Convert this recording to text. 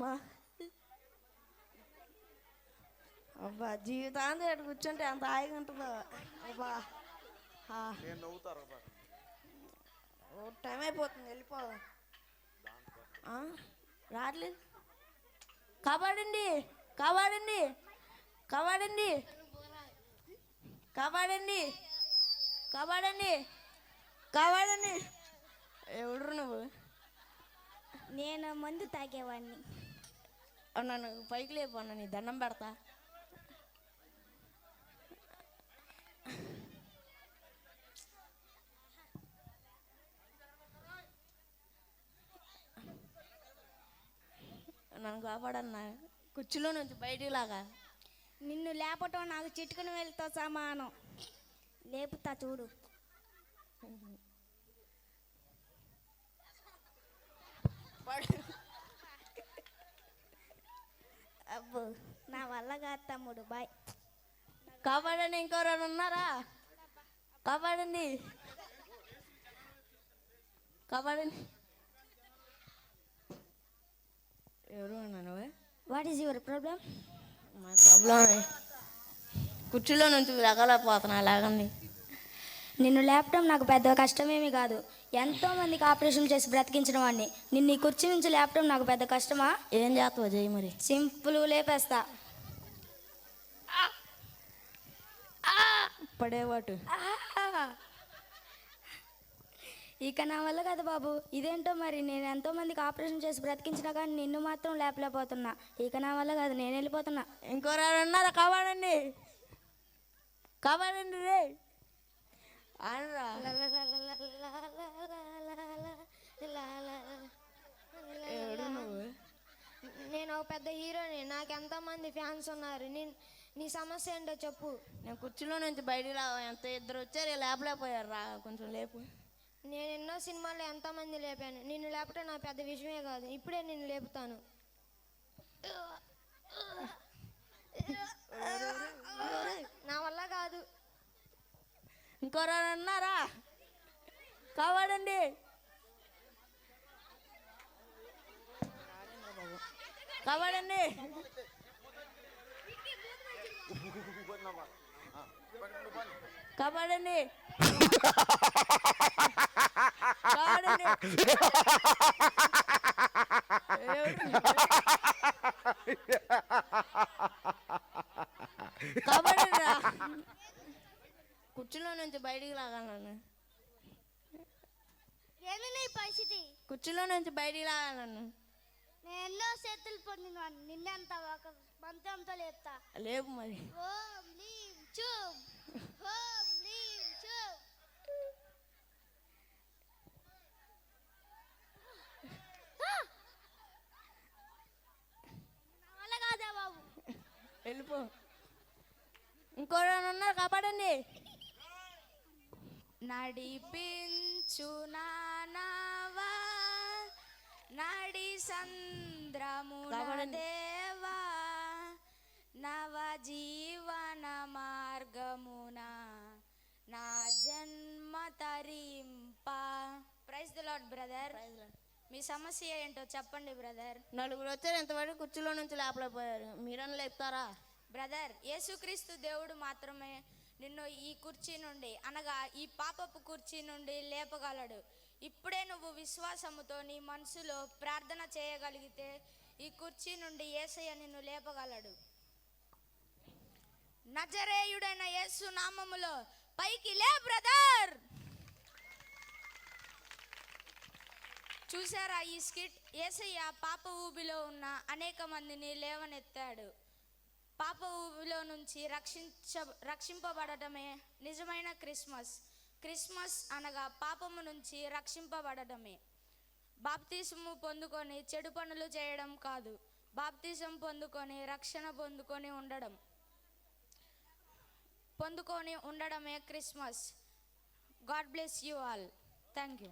మా అబ్బా జీవితాంతం ఇక్కడ కూర్చుంటే ఎంత హాయిగా ఉంటుందో? అబ్బా ఆ, నేను నవ్వుతారు ఓ టైం అయిపోతుంది వెళ్ళిపో ఆ, రావట్లేదు. కాపాడండి కాపాడండి కాపాడండి కాపాడండి కాపాడండి కాపాడండి. ఎవడు నువ్వు? నేను మందు తాగేవాడిని. నన్ను పైకి లేపు అన్న నీ దండం పెడతా. నన్ను కాపాడన్నా కుర్చీలో నుంచి బయటికి లాగా నిన్ను లేపటం నాకు చిట్టుకుని వెళ్తా సమానం. లేపుతా చూడు. పడు. అబ్బో నా వల్ల కాదు తమ్ముడు బాయ్. కాపాడండి ఇంకెవరైనా ఉన్నారా? కాపాడండి. కాపాడండి. ఎవరు ఉన్నాను వాట్ ఈస్ యువర్ ప్రాబ్లం మా ప్రాబ్లం కుర్చీలో నుంచి రగలేకపోతున్నా అలాగండి నిన్ను లేపటం నాకు పెద్ద కష్టమేమీ కాదు. ఎంతో మందికి ఆపరేషన్ చేసి బ్రతికించిన వాడిని. నిన్ను ఈ కుర్చీ నుంచి లేపటం నాకు పెద్ద కష్టమా? ఏం చేస్తావు జై మరి. సింపుల్ లేపేస్తా. పడేవాటు! ఇక నా వల్ల కదా బాబు. ఇదేంటో మరి? నేను ఎంతో మందికి ఆపరేషన్ చేసి బ్రతికించినా కానీ నిన్ను మాత్రం లేపలేకపోతున్నా. ఇక నా వల్ల కాదు నేను వెళ్ళిపోతున్నా. ఇంకోరారు ఉన్నారా కాపాడండి కాపాడండి రే. అనరా ఎవడు నువ్వు నేను ఒక పెద్ద హీరోని ఎంతమంది ఫ్యాన్స్ ఉన్నారు. నేను నీ సమస్య ఏంటో చెప్పు. నేను కుర్చీలో నుంచి బయటికి రా ఎంత ఇద్దరు వచ్చారు లేపలేకపోయారు రా కొంచెం లేపు. నేను ఎన్నో సినిమాల్లో ఎంతమంది లేపాను. నిన్ను లేపటం నా పెద్ద విషయమే కాదు. ఇప్పుడే నిన్ను లేపుతాను. నా వల్ల కాదు. ఇంకోరారు ఉన్నారా? కాపాడండి కాపాడండి కాపాడండి కాపాడండి రా. కుర్చీలో నుంచి బయటికి లాగాను ఏమి నీ పరిస్థితి? కుర్చీలో నుంచి బయటికి లాగాను నేను ఎన్నో చేతులు పొందిన నిన్నంత ఒక మంత్రంతో లేపుతా. లేపు మరి ఓం లీం చూం ఓం లీం చూం నా వల్ల కాదా బాబు వెళ్ళిపో ఇంకోరైనా ఉన్నారు కాపాడండి. నడిపించు నానావా నడి కాపాడండి. దేవా నవ జీవన మార్గమున నా జన్మ తరింప. ప్రైజ్ ద లాడ్ బ్రదర్ మీ సమస్య ఏంటో చెప్పండి బ్రదర్ నలుగురు వచ్చారు ఎంతవరకు కుర్చీలో నుంచి లేపలేకపోయారు. మీరన్నా లేపుతారా? బ్రదర్ యేసుక్రీస్తు దేవుడు మాత్రమే నిన్ను ఈ కుర్చీ నుండి అనగా ఈ పాపపు కుర్చీ నుండి లేపగలడు. ఇప్పుడే నువ్వు విశ్వాసముతో నీ మనసులో ప్రార్థన చేయగలిగితే ఈ కుర్చీ నుండి యేసయ్య నిన్ను లేపగలడు. నజరేయుడైన యేసు నామములో పైకి లే బ్రదర్! చూసారా ఈ స్కిట్? యేసయ్య పాప ఊబిలో ఉన్న అనేక మందిని లేవనెత్తాడు. పాప ఊబిలో నుంచి రక్షించ రక్షింపబడటమే నిజమైన క్రిస్మస్. క్రిస్మస్ అనగా పాపము నుంచి రక్షింపబడటమే. బాప్తిసము పొందుకొని చెడు పనులు చేయడం కాదు. బాప్తీసం పొందుకొని రక్షణ పొందుకొని ఉండడం. పొందుకొని ఉండడమే Christmas. God bless you all. Thank you